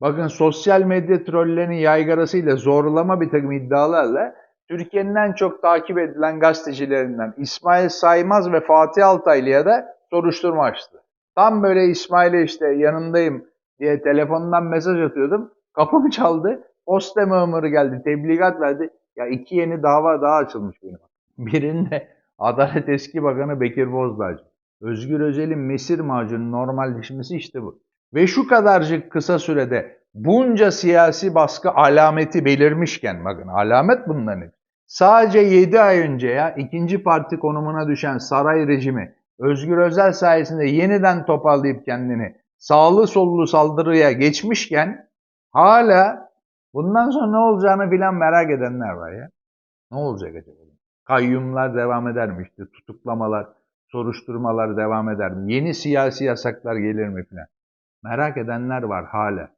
Bakın sosyal medya trollerinin yaygarasıyla zorlama bir takım iddialarla Türkiye'nin en çok takip edilen gazetecilerinden İsmail Saymaz ve Fatih Altaylı'ya da soruşturma açtı. Tam böyle İsmail'e işte yanındayım diye telefondan mesaj atıyordum. Kapım çaldı. Posta memuru geldi. Tebligat verdi. Ya iki yeni dava daha açılmış benim. Birinde Adalet Eski Bakanı Bekir Bozdağcı. Özgür Özel'in mesir macunu normalleşmesi işte bu. Ve şu kadarcık kısa sürede bunca siyasi baskı alameti belirmişken bakın alamet bunların hepsi. Sadece 7 ay önce ya ikinci parti konumuna düşen saray rejimi Özgür Özel sayesinde yeniden toparlayıp kendini sağlı sollu saldırıya geçmişken hala bundan sonra ne olacağını filan merak edenler var ya. Ne olacak acaba? Kayyumlar devam eder mi? İşte tutuklamalar, soruşturmalar devam eder mi? Yeni siyasi yasaklar gelir mi filan? Merak edenler var hala.